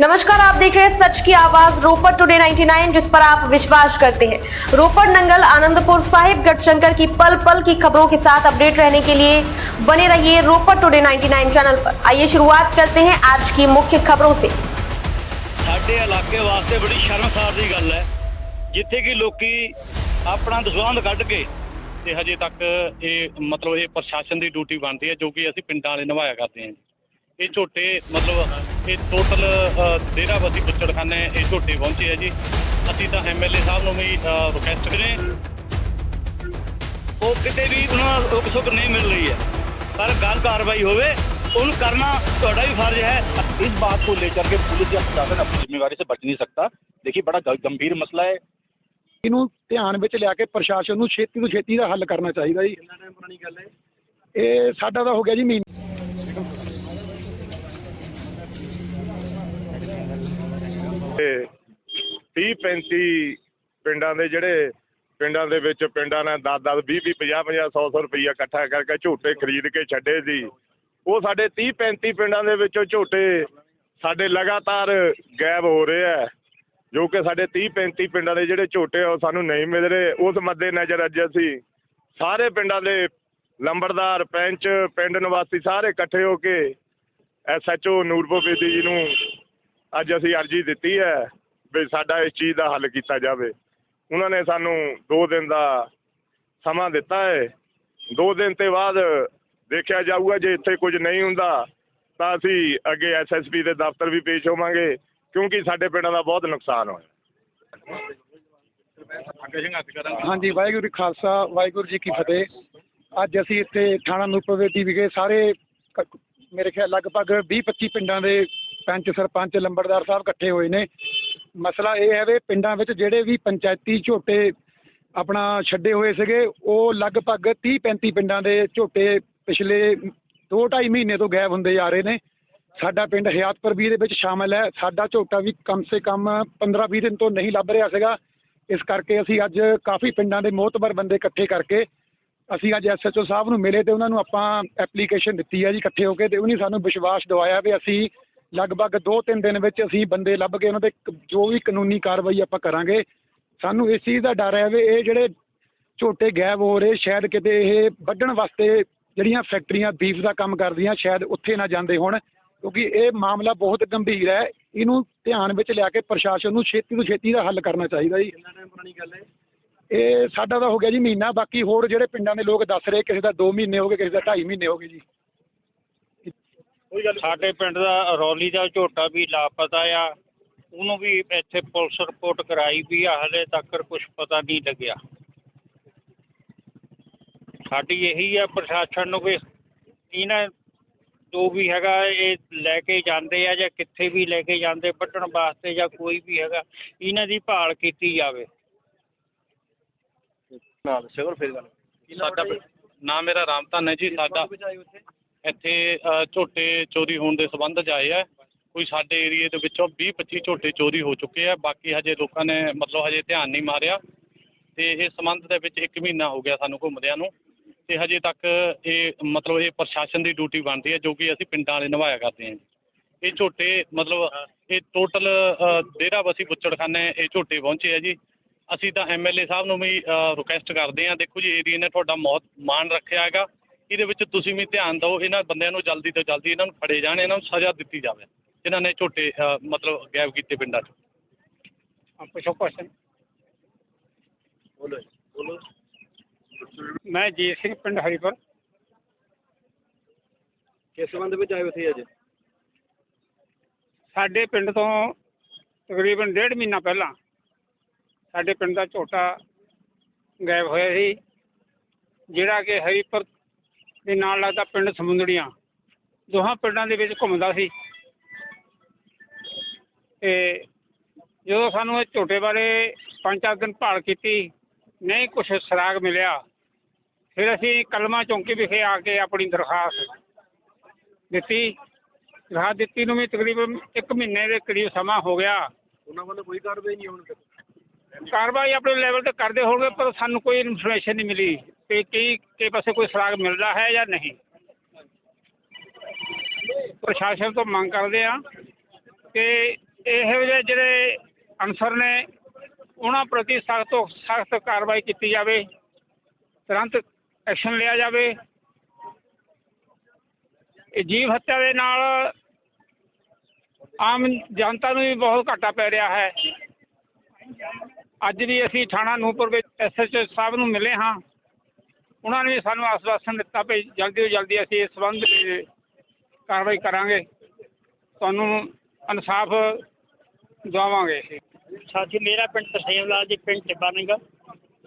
नमस्कार आप देख रहे हैं सच की आवाज रोपड़ टुडे 99 जिस पर आप विश्वास करते हैं रोपड़ नंगल आनंदपुर साहिब गढ़शंकर की पल पल की खबरों के साथ अपडेट रहने के लिए बने रहिए रोपड़ टुडे 99 चैनल पर आइए शुरुआत करते हैं आज की मुख्य खबरों से ਸਾਡੇ ਇਲਾਕੇ ਵਾਸਤੇ ਬੜੀ ਸ਼ਰਮਸਾਰ ਦੀ ਗੱਲ ਹੈ ਜਿੱਥੇ ਕਿ ਲੋਕੀ ਆਪਣਾ ਦਸਵੰਧ ਕੱਢ ਕੇ ਤੇ ਹਜੇ ਤੱਕ ਇਹ ਮਤਲਬ ਇਹ ਪ੍ਰਸ਼ਾਸਨ ਦੀ ਡਿਊਟੀ ਬਣਦੀ ਹੈ ਜੋ ਕਿ ਅਸੀਂ ਪਿੰਡਾਂ ਵਾਲੇ ਨਿਭਾਇਆ ਕਰਦੇ ਹਾਂ ਇਹ ਝੋਟੇ ਮਤਲਬ ਇਹ ਟੋਟਲ ਡੇਰਾ ਬਸੀ ਬੁੱਚੜਖਾਨੇ ਇਹ ਝੋਟੇ ਪਹੁੰਚੇ ਆ ਜੀ ਅਸੀਂ ਤਾਂ ਐਮਐਲਏ ਸਾਹਿਬ ਨੂੰ ਵੀ ਰਿਕੁਐਸਟ ਕਰੇ ਉਹ ਕਿਤੇ ਵੀ ਉਹਨਾਂ ਨੂੰ ਰੁਕ ਸੁਕ ਨਹੀਂ ਮਿਲ ਰਹੀ ਹੈ ਪਰ ਗੱਲ ਕਾਰਵਾਈ ਹੋਵੇ ਉਹਨੂੰ ਕਰਨਾ ਤੁਹਾਡਾ ਵੀ ਫਰਜ਼ ਹੈ इस बात को लेकर के पुलिस या प्रशासन अपनी जिम्मेवारी से बच नहीं सकता देखिए बड़ा ग- गंभीर मसला है ਇਹਨੂੰ ਧਿਆਨ ਵਿੱਚ ਲਿਆ ਕੇ ਪ੍ਰਸ਼ਾਸਨ ਨੂੰ ਛੇਤੀ ਤੋਂ ਛੇਤੀ ਦਾ ਹੱਲ ਕਰਨਾ ਚਾਹੀਦਾ ਜੀ ਕਿੰਨਾ ਟਾਈਮ ਪੁਰਾਣੀ ਗੱਲ ਹੈ ਇਹ ਸਾਡਾ ਤਾਂ ਹੋ ਗਿਆ ਜੀ ਮਹੀਨਾ ਤੇ 30 35 ਪਿੰਡਾਂ ਦੇ ਜਿਹੜੇ ਪਿੰਡਾਂ ਦੇ ਵਿੱਚ ਪਿੰਡਾਂ ਨੇ 10 10 20 20 50 50 100 100 ਰੁਪਈਆ ਇਕੱਠਾ ਕਰਕੇ ਝੋਟੇ ਖਰੀਦ ਕੇ ਛੱਡੇ ਸੀ। ਉਹ ਸਾਡੇ 30 35 ਪਿੰਡਾਂ ਦੇ ਵਿੱਚੋਂ ਝੋਟੇ ਸਾਡੇ ਲਗਾਤਾਰ ਗਾਇਬ ਹੋ ਰਹੇ ਆ। ਜੋ ਕਿ ਸਾਡੇ 30 35 ਪਿੰਡਾਂ ਦੇ ਜਿਹੜੇ ਝੋਟੇ ਆ, ਉਹ ਸਾਨੂੰ ਨਹੀਂ ਮਿਲ ਰਹੇ। ਉਸ ਮੱਦੇ ਨਜ਼ਰ ਅੱਜ ਅਸੀਂ ਸਾਰੇ ਪਿੰਡਾਂ ਦੇ ਲੰਬੜਦਾਰ, ਪੈਂਚ, ਪਿੰਡ ਨਿਵਾਸੀ ਸਾਰੇ ਇਕੱਠੇ ਹੋ ਕੇ ਐਸਐਚਓ ਨੂਰਪੁਰ ਬੇਦੀ ਜੀ ਨੂੰ ਅੱਜ ਅਸੀਂ ਅਰਜੀ ਦਿੱਤੀ ਹੈ ਵੀ ਸਾਡਾ ਇਸ ਚੀਜ਼ ਦਾ ਹੱਲ ਕੀਤਾ ਜਾਵੇ। ਉਹਨਾਂ ਨੇ ਸਾਨੂੰ 2 ਦਿਨ ਦਾ ਸਮਾਂ ਦਿੱਤਾ ਹੈ। 2 ਦਿਨ ਤੇ ਬਾਅਦ ਦੇਖਿਆ ਜਾਊਗਾ ਜੇ ਇੱਥੇ ਕੁਝ ਨਹੀਂ ਹੁੰਦਾ ਤਾਂ ਅਸੀਂ ਅੱਗੇ ਐਸਐਸਪੀ ਦੇ ਦਫ਼ਤਰ ਵੀ ਪੇਸ਼ ਹੋਵਾਂਗੇ ਕਿਉਂਕਿ ਸਾਡੇ ਪਿੰਡਾਂ ਦਾ ਬਹੁਤ ਨੁਕਸਾਨ ਹੋਇਆ। ਹਾਂਜੀ ਵਾਹਿਗੁਰੂ ਜੀ ਖਾਲਸਾ ਵਾਹਿਗੁਰੂ ਜੀ ਕੀ ਫਤਿਹ। ਅੱਜ ਅਸੀਂ ਇੱਥੇ ਥਾਣਾ ਨੂਰਪੁਰਵੇਦੀ ਵਿਖੇ ਸਾਰੇ ਮੇਰੇ ਖਿਆਲ ਲਗਭਗ 20 25 ਪਿੰਡਾਂ ਦੇ ਪੰਚ ਸਰਪੰਚ, ਲੰਬੜਦਾਰ ਸਾਹਿਬ ਇਕੱਠੇ ਹੋਏ ਨੇ। ਮਸਲਾ ਇਹ ਹੈ ਵੀ ਪਿੰਡਾਂ ਵਿੱਚ ਜਿਹੜੇ ਵੀ ਪੰਚਾਇਤੀ ਝੋਟੇ ਆਪਣਾ ਛੱਡੇ ਹੋਏ ਸੀਗੇ, ਉਹ ਲਗਭਗ 30 35 ਪਿੰਡਾਂ ਦੇ ਝੋਟੇ ਪਿਛਲੇ 2.5 ਮਹੀਨੇ ਤੋਂ ਗਾਇਬ ਹੁੰਦੇ ਜਾ ਰਹੇ ਨੇ। ਸਾਡਾ ਪਿੰਡ ਹਯਾਤਪੁਰ ਵੀ ਦੇ ਵਿੱਚ ਸ਼ਾਮਲ ਹੈ। ਸਾਡਾ ਝੋਟਾ ਵੀ ਕਮ ਸੇ ਕਮ 15-20 ਦਿਨ ਤੋਂ ਨਹੀਂ ਲੱਭ ਰਿਹਾ ਸੀਗਾ। ਇਸ ਕਰਕੇ ਅਸੀਂ ਅੱਜ ਕਾਫੀ ਪਿੰਡਾਂ ਦੇ ਮੋਹਤਬਰ ਬੰਦੇ ਇਕੱਠੇ ਕਰਕੇ ਅਸੀਂ ਅੱਜ ਐਸਐਚਓ ਸਾਹਿਬ ਨੂੰ ਮਿਲੇ ਤੇ ਉਹਨਾਂ ਨੂੰ ਆਪਾਂ ਐਪਲੀਕੇਸ਼ਨ ਦਿੱਤੀ ਹੈ ਜੀ ਇਕੱਠੇ ਹੋ ਕੇ ਤੇ ਉਹਨੇ ਸਾਨੂੰ ਵਿਸ਼ਵਾਸ ਦਿਵਾਇਆ ਵੀ ਅਸੀਂ ਲਗਭਗ 2-3 ਦਿਨ ਵਿੱਚ ਅਸੀਂ ਬੰਦੇ ਲੱਭ ਕੇ ਉਹਨਾਂ ਤੇ ਕ- ਜੋ ਵੀ ਕਾਨੂੰਨੀ ਕਾਰਵਾਈ ਆਪਾਂ ਕਰਾਂਗੇ ਸਾਨੂੰ ਇਸ ਚੀਜ਼ ਦਾ ਡਰ ਹੈ ਵੀ ਇਹ ਜਿਹੜੇ ਝੋਟੇ ਗਾਇਬ ਹੋ ਰਹੇ ਸ਼ਾਇਦ ਕਿਤੇ ਇਹ ਵੱਢਣ ਵਾਸਤੇ ਜਿਹੜੀਆਂ ਫੈਕਟਰੀਆਂ ਬੀਫ ਦਾ ਕੰਮ ਕਰਦੀਆਂ ਸ਼ਾਇਦ ਉੱਥੇ ਨਾ ਜਾਂਦੇ ਹੋਣ ਕਿਉਂਕਿ ਇਹ ਮਾਮਲਾ ਬਹੁਤ ਗੰਭੀਰ ਹੈ। ਇਹਨੂੰ ਧਿਆਨ ਵਿੱਚ ਲਿਆ ਕੇ ਪ੍ਰਸ਼ਾਸਨ ਨੂੰ ਛੇਤੀ ਤੋਂ ਛੇਤੀ ਦਾ ਹੱਲ ਕਰਨਾ ਚਾਹੀਦਾ ਜੀ। ਕਿੰਨਾ ਟਾਈਮ ਪੁਰਾਣੀ ਗੱਲ ਹੈ? ਇਹ ਸਾਡਾ ਤਾਂ ਹੋ ਗਿਆ ਜੀ ਮਹੀਨਾ ਬਾਕੀ ਹੋਰ ਜਿਹੜੇ ਪਿੰਡਾਂ ਦੇ ਲੋਕ ਦੱਸ ਰਹੇ ਕਿਸੇ ਦਾ 2 ਮਹੀਨੇ ਹੋ ਗਏ ਕਿਸੇ ਦਾ 2.5 ਮਹੀਨੇ ਹੋ ਗਏ ਜੀ। ਸਾਡੇ ਪਿੰਡ ਦਾ ਰੌਲੀ ਦਾ ਝੋਟਾ ਵੀ ਲਾਪਤਾ ਆ। ਉਹਨੂੰ ਵੀ ਇੱਥੇ ਪੁਲਿਸ ਰਿਪੋਰਟ ਕਰਾਈ ਵੀ ਆ ਹਲੇ ਤੱਕ ਕੁਝ ਪਤਾ ਨਹੀਂ ਲੱਗਿਆ। ਸਾਡੀ ਇਹੀ ਆ ਪ੍ਰਸ਼ਾਸਨ ਨੂੰ ਵੀ ਇਹਨਾਂ ਜੋ ਵੀ ਹੈਗਾ ਇਹ ਲੈ ਕੇ ਜਾਂਦੇ ਆ ਜਾਂ ਕਿੱਥੇ ਵੀ ਲੈ ਕੇ ਜਾਂਦੇ ਵੱਢਣ ਵਾਸਤੇ ਜਾਂ ਕੋਈ ਵੀ ਹੈਗਾ ਇਹਨਾਂ ਦੀ ਭਾਲ ਕੀਤੀ ਜਾਵੇ। ਨਾਲ ਸਿਵਰ ਫਿਰ ਗੱਲ। ਸਾਡਾ ਨਾਮ ਮੇਰਾ ਰਾਮਧਨ ਹੈ ਜੀ ਸਾਡਾ ਇੱਥੇ ਝੋਟੇ ਚੋਰੀ ਹੋਣ ਦੇ ਸੰਬੰਧ 'ਚ ਆਏ ਆ। ਕੋਈ ਸਾਡੇ ਏਰੀਏ ਦੇ ਵਿੱਚੋਂ 20 25 ਝੋਟੇ ਚੋਰੀ ਹੋ ਚੁੱਕੇ ਆ। ਬਾਕੀ ਹਜੇ ਲੋਕਾਂ ਨੇ ਮਤਲਬ ਹਜੇ ਧਿਆਨ ਨਹੀਂ ਮਾਰਿਆ। ਤੇ ਇਹ ਸੰਬੰਧ ਦੇ ਵਿੱਚ 1 ਮਹੀਨਾ ਹੋ ਗਿਆ ਸਾਨੂੰ ਘੁੰਮਦਿਆਂ ਨੂੰ। ਤੇ ਹਜੇ ਤੱਕ ਇਹ ਮਤਲਬ ਇਹ ਪ੍ਰਸ਼ਾਸਨ ਦੀ ਡਿਊਟੀ ਬਣਦੀ ਹੈ, ਜੋ ਕਿ ਅਸੀਂ ਪਿੰਡਾਂ ਵਾਲੇ ਨਿਭਾਇਆ ਕਰਦੇ ਹਾਂ ਇਹ ਝੋਟੇ ਮਤਲਬ ਇਹ ਟੋਟਲ ਡੇਰਾ ਬਸੀ ਬੁੱਚੜਖਾਨੇ ਇਹ ਝੋਟੇ ਪਹੁੰਚੇ ਆ ਜੀ। ਅਸੀਂ ਤਾਂ ਐਮਐਲਏ ਸਾਹਿਬ ਨੂੰ ਵੀ ਰਿਕੁਐਸਟ ਕਰਦੇ ਹਾਂ। ਦੇਖੋ ਜੀ, ਏਰੀਏ ਨੇ ਤੁਹਾਡਾ ਬਹੁਤ ਮਾਣ ਰੱਖਿਆ ਹੈਗਾ। ਇਹਦੇ ਵਿੱਚ ਤੁਸੀਂ ਵੀ ਧਿਆਨ ਦਿਓ ਇਹਨਾਂ ਬੰਦਿਆਂ ਨੂੰ ਜਲਦੀ ਤੋਂ ਜਲਦੀ ਇਹਨਾਂ ਨੂੰ ਫੜੇ ਜਾਣ ਇਹਨਾਂ ਨੂੰ ਸਜ਼ਾ ਦਿੱਤੀ ਜਾਵੇ। ਜਿਨ੍ਹਾਂ ਨੇ ਝੋਟੇ ਮਤਲਬ ਗਾਇਬ ਕੀਤੇ ਪਿੰਡਾਂ 'ਚ। ਪੁੱਛੋ ਕੁਐਸਚਨ ਬੋਲੋ ਬੋਲੋ। ਮੈਂ ਜੀਤ ਸਿੰਘ ਪਿੰਡ ਹਰੀਪੁਰ। ਕਿਸ ਸੰਬੰਧ ਵਿੱਚ ਆਏ ਉੱਥੇ ਅੱਜ? ਸਾਡੇ ਪਿੰਡ ਤੋਂ ਤਕਰੀਬਨ ਡੇਢ ਮਹੀਨਾ ਪਹਿਲਾਂ ਸਾਡੇ ਪਿੰਡ ਦਾ ਝੋਟਾ ਗਾਇਬ ਹੋਇਆ ਸੀ ਜਿਹੜਾ ਕਿ ਹਰੀਪੁਰ ਦੇ ਨਾਲ ਲੱਗਦਾ ਪਿੰਡ ਸਮੁੰਦੜੀਆਂ। ਦੋਹਾਂ ਪਿੰਡਾਂ ਦੇ ਵਿੱਚ ਘੁੰਮਦਾ ਸੀ। ਤੇ ਜਦੋਂ ਸਾਨੂੰ ਇਹ ਝੋਟੇ ਬਾਰੇ ਪੰਜ ਚਾਰ ਦਿਨ ਭਾਲ ਕੀਤੀ ਨਹੀਂ ਕੁਝ ਸੁਰਾਗ ਮਿਲਿਆ। ਫਿਰ ਅਸੀਂ ਕਲਮਾ ਚੌਂਕੀ ਵਿਖੇ ਆ ਕੇ ਆਪਣੀ ਦਰਖਾਸਤ ਦਿੱਤੀ। ਦਰਖਾਸਤ ਦਿੱਤੀ ਨੂੰ ਵੀ ਤਕਰੀਬਨ 1 ਮਹੀਨੇ ਦੇ ਕਰੀਬ ਸਮਾਂ ਹੋ ਗਿਆ। ਉਹਨਾਂ ਵੱਲੋਂ ਕੋਈ ਕਾਰਵਾਈ ਨਹੀਂ ਹੁਣ। ਕਾਰਵਾਈ ਆਪਣੇ ਲੈਵਲ ਤੇ ਕਰਦੇ ਹੋਣਗੇ ਪਰ ਸਾਨੂੰ ਕੋਈ ਇਨਫੋਰਮੇਸ਼ਨ ਨਹੀਂ ਮਿਲੀ। ਕਿ ਕੀ ਕਿ ਪਾਸੇ ਕੋਈ ਸੁਰਾਗ ਮਿਲਦਾ ਹੈ ਜਾਂ ਨਹੀਂ? ਪ੍ਰਸ਼ਾਸਨ ਤੋਂ ਮੰਗ ਕਰਦੇ ਆ ਕਿ ਇਹੋ ਜਿਹੇ ਜਿਹੜੇ ਅਨਸਰ ਨੇ, ਉਹਨਾਂ ਪ੍ਰਤੀ ਸਖਤ ਤੋਂ ਸਖਤ ਕਾਰਵਾਈ ਕੀਤੀ ਜਾਵੇ, ਤੁਰੰਤ ਐਕਸ਼ਨ ਲਿਆ ਜਾਵੇ। ਇਹ ਜੀਵ ਹੱਤਿਆ ਦੇ ਨਾਲ ਆਮ ਜਨਤਾ ਨੂੰ ਵੀ ਬਹੁਤ ਘਾਟਾ ਪੈ ਰਿਹਾ ਹੈ। ਅੱਜ ਵੀ ਅਸੀਂ ਥਾਣਾ ਨੂਪੁਰ ਵਿੱਚ ਐਸਐਚਓ ਸਾਹਿਬ ਨੂੰ ਮਿਲੇ ਹਾਂ। ਉਹਨਾਂ ਨੇ ਵੀ ਸਾਨੂੰ ਆਸਵਾਸਨ ਦਿੱਤਾ ਵੀ ਜਲਦੀ ਤੋਂ ਜਲਦੀ ਅਸੀਂ ਇਸ ਸੰਬੰਧ ਵਿੱਚ ਕਾਰਵਾਈ ਕਰਾਂਗੇ। ਤੁਹਾਨੂੰ ਇਨਸਾਫ ਦਵਾਵਾਂਗੇ ਸਾਥੀ ਮੇਰਾ ਪਿੰਡ ਤਰਸੇਮ ਲਾਲ ਜੀ, ਪਿੰਡ ਟਿੱਬਾ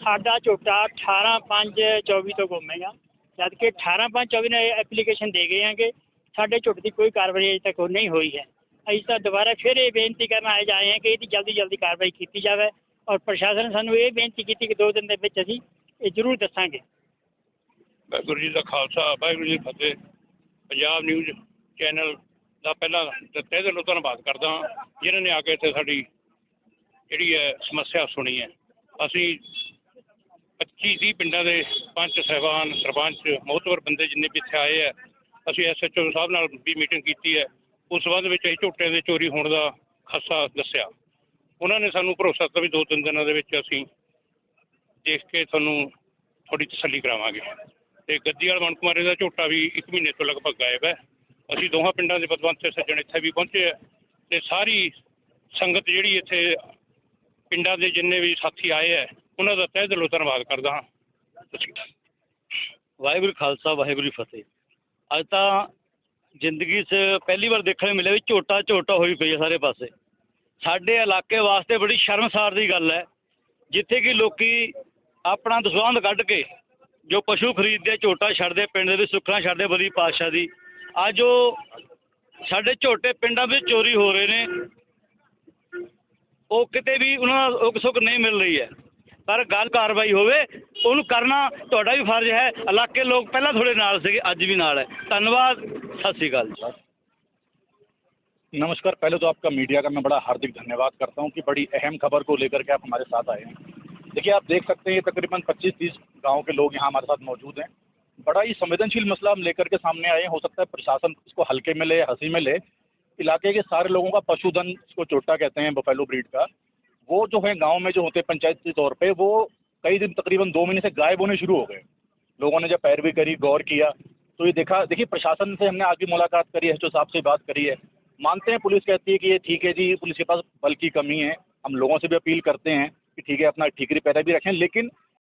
ਸਾਡਾ ਝੋਟਾ 18 5 24 ਤੋਂ ਗੁੰਮੇਗਾ ਜਦ ਕਿ 18 5 24 ਨੇ ਐਪਲੀਕੇਸ਼ਨ ਦੇ ਗਏ ਹੈਗੇ, ਸਾਡੇ ਝੋਟੇ ਦੀ ਕੋਈ ਕਾਰਵਾਈ ਅਜੇ ਤੱਕ ਨਹੀਂ ਹੋਈ ਹੈ। ਅਸੀਂ ਤਾਂ ਦੁਬਾਰਾ ਫਿਰ ਇਹ ਬੇਨਤੀ ਕਰਨ ਆਏ ਜਾ ਰਹੇ ਹਾਂ ਕਿ ਇਹਦੀ ਜਲਦੀ ਜਲਦੀ ਕਾਰਵਾਈ ਕੀਤੀ ਜਾਵੇ। ਔਰ ਪ੍ਰਸ਼ਾਸਨ ਸਾਨੂੰ ਇਹ ਬੇਨਤੀ ਕੀਤੀ ਕਿ ਦੋ ਦਿਨ ਦੇ ਵਿੱਚ ਅਸੀਂ ਇਹ ਜ਼ਰੂਰ ਦੱਸਾਂਗੇ। ਵਾਹਿਗੁਰੂ ਜੀ ਦਾ ਖਾਲਸਾ, ਵਾਹਿਗੁਰੂ ਜੀ ਦੀ ਫਤਿਹ। ਪੰਜਾਬ ਨਿਊਜ਼ ਚੈਨਲ ਦਾ ਪਹਿਲਾਂ ਤੇ ਤਹਿ ਦਿਲੋਂ ਧੰਨਵਾਦ ਕਰਦਾ ਹਾਂ, ਜਿਨ੍ਹਾਂ ਨੇ ਆ ਕੇ ਇੱਥੇ ਸਾਡੀ ਜਿਹੜੀ ਹੈ ਸਮੱਸਿਆ ਸੁਣੀ ਹੈ। ਅਸੀਂ 25 30 ਪਿੰਡਾਂ ਦੇ ਪੰਚ ਸਹਿਬਾਨ, ਸਰਪੰਚ ਮੋਹਤਵਰ ਬੰਦੇ ਜਿੰਨੇ ਵੀ ਇੱਥੇ ਆਏ ਹੈ ਅਸੀਂ ਐਸਐਚਓ ਸਾਹਿਬ ਨਾਲ ਵੀ ਮੀਟਿੰਗ ਕੀਤੀ ਹੈ। ਉਸ ਸੰਬੰਧ ਵਿੱਚ ਅਸੀਂ ਝੋਟੇ ਦੇ ਚੋਰੀ ਹੋਣ ਦਾ ਖਾਸਾ ਦੱਸਿਆ। ਉਹਨਾਂ ਨੇ ਸਾਨੂੰ ਭਰੋਸਾ ਦਿੱਤਾ ਵੀ ਦੋ ਤਿੰਨ ਦਿਨਾਂ ਦੇ ਵਿੱਚ ਅਸੀਂ ਦੇਖ ਕੇ ਤੁਹਾਨੂੰ ਥੋੜੀ ਤਸੱਲੀ ਕਰਾਵਾਂਗੇ। ਤੇ ਗੱਦੀ ਵਾਲ ਮਨਕੁਮਾਰੇ ਦਾ ਝੋਟਾ ਵੀ 1 ਮਹੀਨੇ ਤੋਂ ਲਗਭਗ ਗਾਇਬ ਹੈ। ਅਸੀਂ ਦੋਹਾਂ ਪਿੰਡਾਂ ਦੇ ਪਤਵੰਤ ਤੇ ਸੱਜਣ ਇੱਥੇ ਵੀ ਪਹੁੰਚੇ ਆ ਤੇ ਸਾਰੀ ਸੰਗਤ ਜਿਹੜੀ ਇੱਥੇ ਪਿੰਡਾਂ ਦੇ ਜਿੰਨੇ ਵੀ ਸਾਥੀ ਆਏ ਆ ਉਹਨਾਂ ਦਾ ਤਹਿ ਦਿਲੋਂ ਧੰਨਵਾਦ ਕਰਦਾ ਹਾਂ। ਵਾਹਿਗੁਰੂ ਖਾਲਸਾ, ਵਾਹਿਗੁਰੂ ਜੀ ਫਤਿਹ। ਅੱਜ ਤਾਂ ਜ਼ਿੰਦਗੀ 'ਚ ਪਹਿਲੀ ਵਾਰ ਦੇਖਣ ਨੂੰ ਮਿਲਿਆ ਵੀ ਝੋਟਾ ਝੋਟਾ ਹੋਈ ਪਈ ਹੈ ਸਾਰੇ ਪਾਸੇ। ਸਾਡੇ ਇਲਾਕੇ ਵਾਸਤੇ ਬੜੀ ਸ਼ਰਮਸਾਰ ਦੀ ਗੱਲ ਹੈ, ਜਿੱਥੇ ਕਿ ਲੋਕੀ ਆਪਣਾ ਦਸਵੰਧ ਕੱਢ ਕੇ ਜੋ ਪਸ਼ੂ ਖਰੀਦਦੇ ਝੋਟਾ ਛੱਡਦੇ ਪਿੰਡ ਦੇ ਵਿੱਚ ਸੁੱਖਣਾ ਛੱਡਦੇ ਬਲੀ ਪਾਤਸ਼ਾਹ ਦੀ ਅੱਜ ਉਹ ਸਾਡੇ ਝੋਟੇ ਪਿੰਡਾਂ ਵਿੱਚ ਚੋਰੀ ਹੋ ਰਹੇ ਨੇ ਉਹ ਕਿਤੇ ਵੀ ਉਹਨਾਂ ਦਾ ਉਕ ਸੁੱਖ ਨਹੀਂ ਮਿਲ ਰਹੀ ਹੈ ਪਰ ਗੱਲ ਕਾਰਵਾਈ ਹੋਵੇ ਉਹਨੂੰ ਕਰਨਾ ਤੁਹਾਡਾ ਵੀ ਫਰਜ਼ ਹੈ ਇਲਾਕੇ ਲੋਕ ਪਹਿਲਾਂ ਥੋੜੇ ਨਾਲ ਸੀਗੇ ਅੱਜ ਵੀ ਨਾਲ ਹੈ ਧੰਨਵਾਦ ਸਤਿ ਸ਼੍ਰੀ ਅਕਾਲ ਜੀ नमस्कार पहले तो आपका मीडिया का मैं बड़ा हार्दिक धन्यवाद करता हूं कि बड़ी अहम खबर को लेकर के आप हमारे साथ आए हैं देखिए, आप देख सकते हैं तकरीबन 25-30 गाँव के लोग यहाँ हमारे साथ मौजूद हैं। बड़ा ही संवेदनशील मसला हम लेकर के सामने आए हैं। सकता है प्रशासन इसको हल्के में ले, हँसी में ले। इलाके के सारे लोगों का पशुधन इसको चोटा कहते हैं बफेलो ब्रीड का। वो जो है गाँव में जो होते हैं पंचायत के तौर पर वो कई दिन तकरीबन दो महीने से गायब होने शुरू हो गए। लोगों ने जब पैरवी करी, गौर किया तो ये देखा, देखिए, प्रशासन से हमने आगे मुलाकात करी है एस साहब से बात करी है। मानते हैं, पुलिस कहती है कि ये ठीक है जी, पुलिस के पास बल की कमी है, हम लोगों से भी अपील करते हैं। कि ठीक है अपना ठीकरी पैदा भी रखें लेकिन